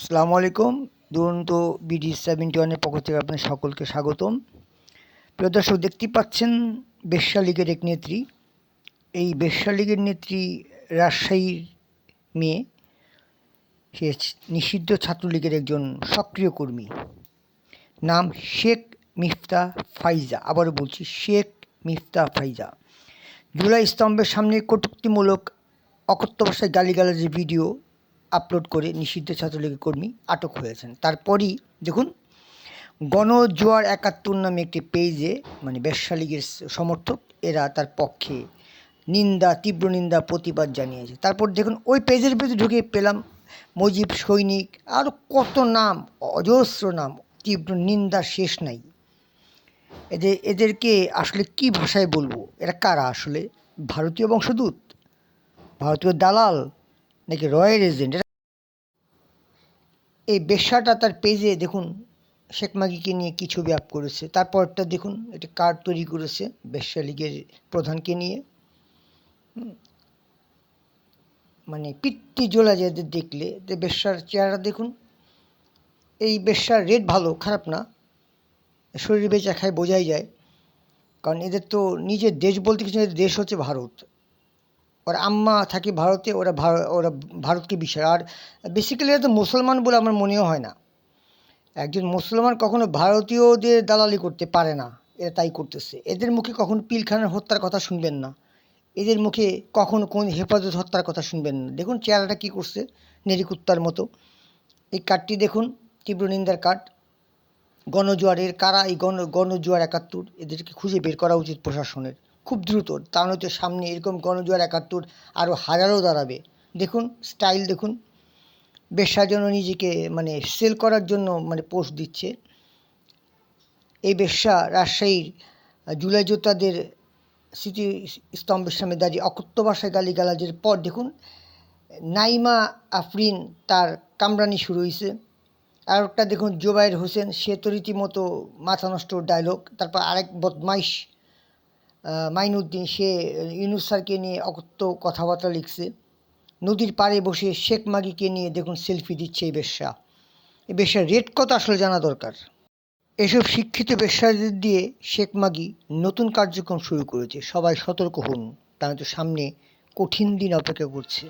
আসসালামু আলাইকুম। দুরন্ত বিডি সেভেন্টি ওয়ানের পক্ষ থেকে আপনার সকলকে স্বাগতম। প্রিয় দর্শক, দেখতেই পাচ্ছেন বেশ্যা লীগের এক নেত্রী। এই বেশ্যা লীগের নেত্রী রাজশাহীর মেয়ে, সে নিষিদ্ধ ছাত্রলীগের একজন সক্রিয় কর্মী। নাম শেখ মিফতা ফাইজা। আবারও বলছি, শেখ মিফতা ফাইজা। জুলাই স্তম্ভের সামনে কটুক্তিমূলক অকথ্য ভাষায় গালিগালাজের ভিডিও আপলোড করে নিষিদ্ধ ছাত্রলীগের কর্মী আটক হয়েছেন। তারপরই দেখুন, গণজোয়ার একাত্তর নামে একটি পেজে মানে বেশ্যা লীগের সমর্থক, এরা তার পক্ষে নিন্দা, তীব্র নিন্দা, প্রতিবাদ জানিয়েছে। তারপর দেখুন, ওই পেজের ভিতরে ঢুকে পেলাম মজিব সৈনিক আরও কত নাম, অজস্র নাম, তীব্র নিন্দা শেষ নাই। এদের এদেরকে আসলে কি ভাষায় বলব? এরা কারা আসলে? ভারতীয় বংশদূত ভারতীয় দালাল? নাকি রয়্যাল এজেন্ট এই বেশ্যাটা তার পেজে দেখুন, শেখ মাগিকে নিয়ে কি ছবি আপ করেছে। তারপরটা দেখুন এটা কার্ড তৈরি করেছে বেশ্যা লীগের প্রধানকে নিয়ে। মানে পিত্তি জ্বলা যায় এদের দেখলে বেশ্যার চেহারা দেখুন। এই বেশ্যার রেট ভালো, খারাপ না। শরীর বেচা খায় বোঝাই যায়। কারণ এদের তো নিজের দেশ বলতে কিছু দেশ হচ্ছে ভারত। ওর আম্মা থাকে ভারতে, ওরা ওরা ভারতকে বিশ্বাস আর বেসিক্যালি তো মুসলমান বলে আমার মনেও হয় না। একজন মুসলমান কখনো ভারতীয়দের দালালি করতে পারে না, এরা তাই করতেছে। এদের মুখে কখনো পিলখানার হত্যার কথা শুনবেন না। এদের মুখে কখনো কোন হেফাজত হত্যার কথা শুনবেন না। দেখুন চেহারাটা কী করছে নেরিকুত্তার মতো। এই কার্ডটি দেখুন, তীব্র নিন্দার কার্ড গণজোয়ারের, কারা এই গণ, গণজোয়ার একাত্তর? এদেরকে খুঁজে বের করা উচিত প্রশাসনের। খুব দ্রুত। তা নয়তো সামনে এরকম গণজোয়ার একাত্তর আরও হাজারও দাঁড়াবে। দেখুন স্টাইল দেখুন। বেশার জন্য নিজেকে মানে সেল করার জন্য মানে পোস্ট দিচ্ছে। এই বেশ্যা রাজশাহীর জুলাই যোদ্ধাদের স্মৃতি স্তম্ভের সামনে দাঁড়িয়ে অকথ্য ভাষায় গালিগালাজের পর দেখুন, নাইমা আফরিন তার কামরানি শুরু হয়েছে আর একটা দেখুন, জোবায়ের হোসেন, সে তো রীতিমতো মাথা নষ্ট ডায়লগ তারপর আরেক বদমাইশ মাইনুদ্দিন, সে ইউনুস স্যারকে নিয়ে অকথ্য কথাবার্তা লিখছে। নদীর পাড়ে বসে শেখ মাগিকে নিয়ে দেখুন সেলফি দিচ্ছে এই বেশ্যা। এই বেশ্যার রেট কত আসলে জানা দরকার? এসব শিক্ষিত বেশ্যাদের দিয়ে শেখ মাগি নতুন কার্যক্রম শুরু করেছে। সবাই সতর্ক হন তা তো সামনে কঠিন দিন অপেক্ষা করছে।